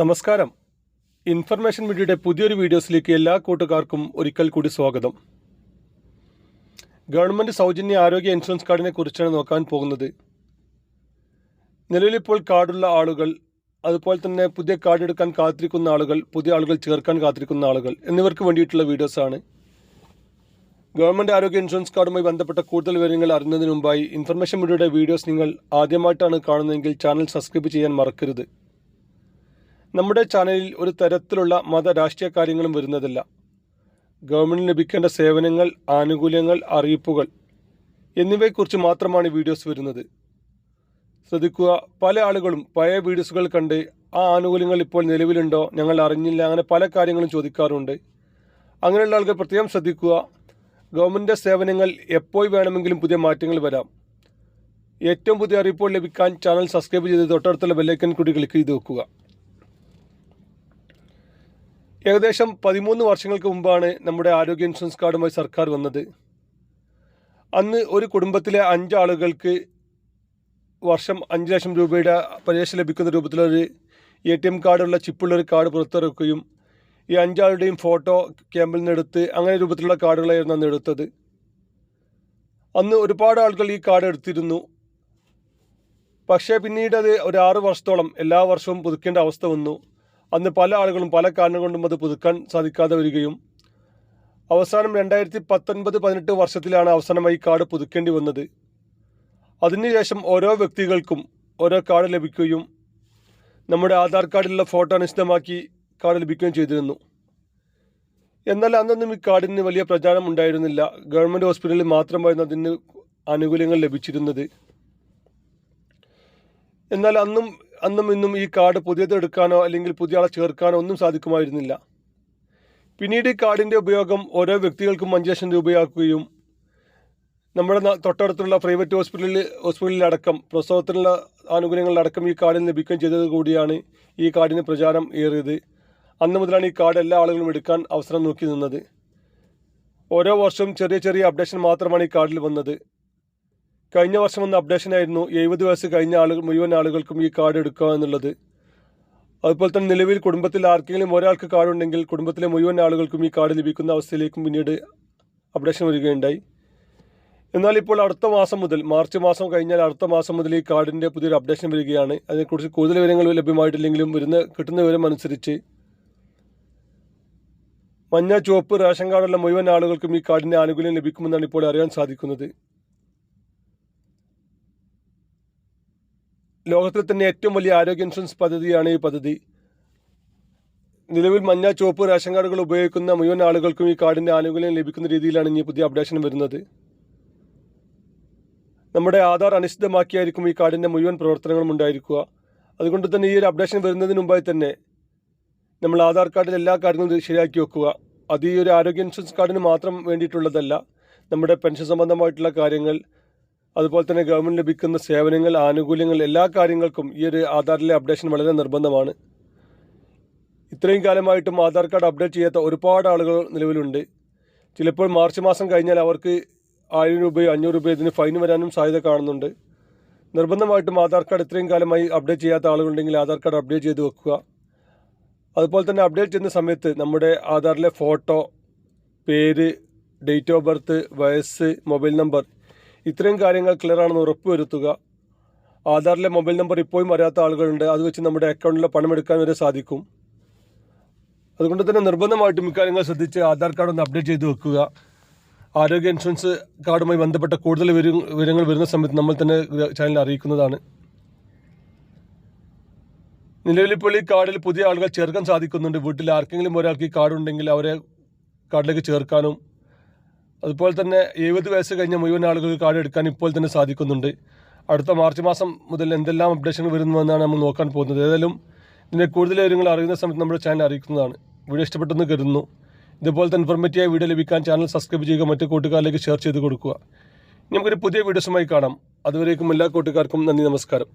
നമസ്കാരം. ഇൻഫർമേഷൻ മീഡിയയുടെ പുതിയൊരു വീഡിയോസിലേക്ക് എല്ലാ കൂട്ടുകാർക്കും ഒരിക്കൽ കൂടി സ്വാഗതം. ഗവൺമെന്റ് സൗജന്യ ആരോഗ്യ ഇൻഷുറൻസ് കാർഡിനെ കുറിച്ചാണ് നോക്കാൻ പോകുന്നത്. നിലവിലിപ്പോൾ കാർഡുള്ള ആളുകൾ അതുപോലെ തന്നെ പുതിയ കാർഡ് എടുക്കാൻ കാത്തിരിക്കുന്ന ആളുകൾ പുതിയ ആളുകൾ ചേർക്കാൻ കാത്തിരിക്കുന്ന ആളുകൾ എന്നിവർക്ക് വേണ്ടിയിട്ടുള്ള വീഡിയോസാണ്. ഗവൺമെന്റ് ആരോഗ്യ ഇൻഷുറൻസ് കാർഡുമായി ബന്ധപ്പെട്ട കൂടുതൽ വിവരങ്ങൾ അറിയുന്നതിന് മുമ്പായി ഇൻഫർമേഷൻ മീഡിയയുടെ വീഡിയോസ് നിങ്ങൾ ആദ്യമായിട്ടാണ് കാണുന്നതെങ്കിൽ ചാനൽ സബ്സ്ക്രൈബ് ചെയ്യാൻ മറക്കരുത്. നമ്മുടെ ചാനലിൽ ഒരു തരത്തിലുള്ള മത രാഷ്ട്രീയ കാര്യങ്ങളും വരുന്നതല്ല. ഗവൺമെന്റ് ലഭിക്കേണ്ട സേവനങ്ങൾ ആനുകൂല്യങ്ങൾ അറിയിപ്പുകൾ എന്നിവയെക്കുറിച്ച് മാത്രമാണ് വീഡിയോസ് വരുന്നത്. ശ്രദ്ധിക്കുക പല ആളുകളും പഴയ വീഡിയോസുകൾ കണ്ട് ആ ആനുകൂല്യങ്ങൾ ഇപ്പോൾ നിലവിലുണ്ടോ ഞങ്ങൾ അറിഞ്ഞില്ല അങ്ങനെ പല കാര്യങ്ങളും ചോദിക്കാറുണ്ട്. അങ്ങനെയുള്ള ആളുകൾ പ്രത്യേകം ശ്രദ്ധിക്കുക ഗവൺമെന്റ് സേവനങ്ങൾ എപ്പോൾ വേണമെങ്കിലും പുതിയ മാറ്റങ്ങൾ വരാം. ഏറ്റവും പുതിയ അറിയിപ്പുകൾ ലഭിക്കാൻ ചാനൽ സബ്സ്ക്രൈബ് ചെയ്ത് തൊട്ടടുത്തുള്ള ബെല്ലൈക്കൻ കൂടി ക്ലിക്ക് ചെയ്ത് വെക്കുക. ഏകദേശം പതിമൂന്ന് വർഷങ്ങൾക്ക് മുമ്പാണ് നമ്മുടെ ആരോഗ്യ ഇൻഷുറൻസ് കാർഡുമായി സർക്കാർ വന്നത്. അന്ന് ഒരു കുടുംബത്തിലെ അഞ്ചാളുകൾക്ക് വർഷം അഞ്ച് ലക്ഷം രൂപയുടെ പരിരക്ഷ ലഭിക്കുന്ന രൂപത്തിലൊരു എ ടി എം കാർഡുള്ള ചിപ്പുള്ള ഒരു കാർഡ് പുറത്തിറക്കുകയും ഈ അഞ്ചാളുടെയും ഫോട്ടോ ക്യാമ്പിൽ നിന്ന് എടുത്ത് അങ്ങനെ രൂപത്തിലുള്ള കാർഡുകളായിരുന്നു അന്ന് എടുത്തത്. അന്ന് ഒരുപാട് ആളുകൾ ഈ കാർഡ് എടുത്തിരുന്നു. പക്ഷേ പിന്നീട് അത് ഒരു ആറ് വർഷത്തോളം എല്ലാ വർഷവും പുതുക്കേണ്ട അവസ്ഥ വന്നു. അന്ന് പല ആളുകളും പല കാരണം കൊണ്ടും അത് പുതുക്കാൻ സാധിക്കാതെ വരികയും അവസാനം രണ്ടായിരത്തി പത്തൊൻപത് പതിനെട്ട് വർഷത്തിലാണ് അവസാനമായി കാർഡ് പുതുക്കേണ്ടി വന്നത്. അതിനുശേഷം ഓരോ വ്യക്തികൾക്കും ഓരോ കാർഡ് ലഭിക്കുകയും നമ്മുടെ ആധാർ കാർഡിലുള്ള ഫോട്ടോ അനുസൃതമാക്കി കാർഡ് ലഭിക്കുകയും ചെയ്തിരുന്നു. എന്നാൽ അന്നൊന്നും ഈ കാർഡിന് വലിയ പ്രചാരം ഉണ്ടായിരുന്നില്ല. ഗവൺമെന്റ് ഹോസ്പിറ്റലിൽ മാത്രമായിരുന്നു അതിന് ആനുകൂല്യങ്ങൾ ലഭിച്ചിരുന്നത്. എന്നാൽ അന്നും അന്നും ഇന്നും ഈ കാർഡ് പുതിയതെടുക്കാനോ അല്ലെങ്കിൽ പുതിയ ആളെ ചേർക്കാനോ ഒന്നും സാധിക്കുമായിരുന്നില്ല. പിന്നീട് ഈ കാർഡിന്റെ ഉപയോഗം ഓരോ വ്യക്തികൾക്കും അഞ്ച് ലക്ഷം രൂപയാക്കുകയും നമ്മുടെ തൊട്ടടുത്തുള്ള പ്രൈവറ്റ് ഹോസ്പിറ്റലിൽ ഹോസ്പിറ്റലിലടക്കം പ്രസവത്തിനുള്ള ആനുകൂല്യങ്ങളിലടക്കം ഈ കാർഡിൽ ലഭിക്കുകയും ചെയ്തത് കൂടിയാണ് ഈ കാർഡിന് പ്രചാരം ഏറിയത്. അന്ന് മുതലാണ് ഈ കാർഡ് എല്ലാ ആളുകളും എടുക്കാൻ അവസരം നോക്കി നിന്നത്. ഓരോ വർഷവും ചെറിയ ചെറിയ അപ്ഡേഷൻ മാത്രമാണ് ഈ കാർഡിൽ വന്നത്. കഴിഞ്ഞ വർഷം വന്ന അപ്ഡേഷൻ ആയിരുന്നു. എഴുപത് വയസ്സ് കഴിഞ്ഞ ആളുകൾ മുഴുവൻ ആളുകൾക്കും ഈ കാർഡ് എടുക്കുക എന്നുള്ളത്. അതുപോലെ തന്നെ നിലവിൽ കുടുംബത്തിൽ ആർക്കെങ്കിലും ഒരാൾക്ക് കാർഡ് ഉണ്ടെങ്കിൽ കുടുംബത്തിലെ മുഴുവൻ ആളുകൾക്കും ഈ കാർഡ് ലഭിക്കുന്ന അവസ്ഥയിലേക്കും പിന്നീട് അപ്ഡേഷൻ വരികയുണ്ടായി. എന്നാൽ ഇപ്പോൾ അടുത്ത മാസം മുതൽ മാർച്ച് മാസം കഴിഞ്ഞാൽ അടുത്ത മാസം മുതൽ ഈ കാർഡിന്റെ പുതിയൊരു അപ്ഡേഷൻ വരികയാണ്. അതിനെക്കുറിച്ച് കൂടുതൽ വിവരങ്ങൾ ലഭ്യമായിട്ടില്ലെങ്കിലും വരുന്ന കിട്ടുന്ന വിവരം അനുസരിച്ച് മഞ്ഞ ചുവപ്പ് റേഷൻ കാർഡുള്ള മുഴുവൻ ആളുകൾക്കും ഈ കാർഡിന്റെ ആനുകൂല്യം ലഭിക്കുമെന്നാണ് ഇപ്പോൾ അറിയാൻ സാധിക്കുന്നത്. ലോകത്തിൽ തന്നെ ഏറ്റവും വലിയ ആരോഗ്യ ഇൻഷുറൻസ് പദ്ധതിയാണ് ഈ പദ്ധതി. നിലവിൽ മഞ്ഞ ചുവപ്പ് റേഷൻ കാർഡുകൾ ഉപയോഗിക്കുന്ന മുഴുവൻ ആളുകൾക്കും ഈ കാർഡിന്റെ ആനുകൂല്യം ലഭിക്കുന്ന രീതിയിലാണ് ഇനി പുതിയ അപ്ഡേഷൻ വരുന്നത്. നമ്മുടെ ആധാർ അനിശ്ചിതമാക്കിയായിരിക്കും ഈ കാർഡിന്റെ മുഴുവൻ പ്രവർത്തനങ്ങളും ഉണ്ടായിരിക്കുക. അതുകൊണ്ട് തന്നെ ഈ ഒരു അപ്ഡേഷൻ വരുന്നതിന് മുമ്പായി തന്നെ നമ്മൾ ആധാർ കാർഡിൽ എല്ലാ കാര്യങ്ങളും ശരിയാക്കി വെക്കുക. അത് ഈ ഒരു ആരോഗ്യ ഇൻഷുറൻസ് കാർഡിന് മാത്രം വേണ്ടിയിട്ടുള്ളതല്ല നമ്മുടെ പെൻഷൻ സംബന്ധമായിട്ടുള്ള കാര്യങ്ങൾ അതുപോലെ തന്നെ ഗവൺമെന്റ് ലഭിക്കുന്ന സേവനങ്ങൾ ആനുകൂല്യങ്ങൾ എല്ലാ കാര്യങ്ങൾക്കും ഈ ഒരു ആധാറിലെ അപ്ഡേഷൻ വളരെ നിർബന്ധമാണ്. ഇത്രയും കാലമായിട്ടും ആധാർ കാർഡ് അപ്ഡേറ്റ് ചെയ്യാത്ത ഒരുപാട് ആളുകൾ നിലവിലുണ്ട്. ചിലപ്പോൾ മാർച്ച് മാസം കഴിഞ്ഞാൽ അവർക്ക് ആയിരം രൂപയോ അഞ്ഞൂറ് രൂപയോ ഇതിന് ഫൈൻ വരാനും സാധ്യത കാണുന്നുണ്ട്. നിർബന്ധമായിട്ടും ആധാർ കാർഡ് ഇത്രയും കാലമായി അപ്ഡേറ്റ് ചെയ്യാത്ത ആളുകളുണ്ടെങ്കിൽ ആധാർ കാർഡ് അപ്ഡേറ്റ് ചെയ്ത് വെക്കുക. അതുപോലെ തന്നെ അപ്ഡേറ്റ് ചെയ്യുന്ന സമയത്ത് നമ്മുടെ ആധാറിലെ ഫോട്ടോ പേര് ഡേറ്റ് ഓഫ് ബർത്ത് വയസ്സ് മൊബൈൽ നമ്പർ ഇത്രയും കാര്യങ്ങൾ ക്ലിയർ ആണെന്ന് ഉറപ്പുവരുത്തുക ആധാറിലെ മൊബൈൽ നമ്പർ ഇപ്പോഴും അറിയാത്ത ആളുകളുണ്ട്. അത് വെച്ച് നമ്മുടെ അക്കൗണ്ടിലെ പണം എടുക്കാൻ വരെ സാധിക്കും. അതുകൊണ്ട് തന്നെ നിർബന്ധമായിട്ടും ഇക്കാര്യങ്ങൾ ശ്രദ്ധിച്ച് ആധാർ കാർഡ് ഒന്ന് അപ്ഡേറ്റ് ചെയ്ത് വെക്കുക. ആരോഗ്യ ഇൻഷുറൻസ് കാർഡുമായി ബന്ധപ്പെട്ട കൂടുതൽ വിവരങ്ങൾ വരുന്ന സമയത്ത് നമ്മൾ തന്നെ ചാനൽ അറിയിക്കുന്നതാണ്. നിലവിലിപ്പോൾ ഈ കാർഡിൽ പുതിയ ആളുകൾ ചേർക്കാൻ സാധിക്കുന്നുണ്ട്. വീട്ടിൽ ആർക്കെങ്കിലും ഒരാൾക്ക് ഈ കാർഡ് ഉണ്ടെങ്കിൽ അവരെ കാർഡിലേക്ക് ചേർക്കാനും അതുപോലെ തന്നെ എഴുപത് വയസ്സ് കഴിഞ്ഞ മുഴുവൻ ആളുകൾക്ക് കാർഡ് എടുക്കാൻ ഇപ്പോൾ തന്നെ സാധിക്കുന്നുണ്ട്. അടുത്ത മാർച്ച് മാസം മുതൽ എന്തെല്ലാം അപ്ഡേഷൻ വരുന്നുവെന്നാണ് നമ്മൾ നോക്കാൻ പോകുന്നത്. ഏതായാലും ഇതിന്റെ കൂടുതൽ വിവരങ്ങൾ അറിയുന്ന സമയത്ത് നമ്മുടെ ചാനൽ അറിയിക്കുന്നതാണ്. വീഡിയോ ഇഷ്ടപ്പെട്ടെന്ന് കരുതുന്നു. ഇതുപോലത്തെ ഇൻഫോർമേറ്റീവായ വീഡിയോ ലഭിക്കാൻ ചാനൽ സബ്സ്ക്രൈബ് ചെയ്യുക മറ്റു കൂട്ടുകാരിലേക്ക് ഷെയർ ചെയ്ത് കൊടുക്കുക. ഇനി നമുക്കൊരു പുതിയ വീഡിയോസുമായി കാണാം. അതുവരേക്കും എല്ലാ കൂട്ടുകാർക്കും നന്ദി നമസ്കാരം.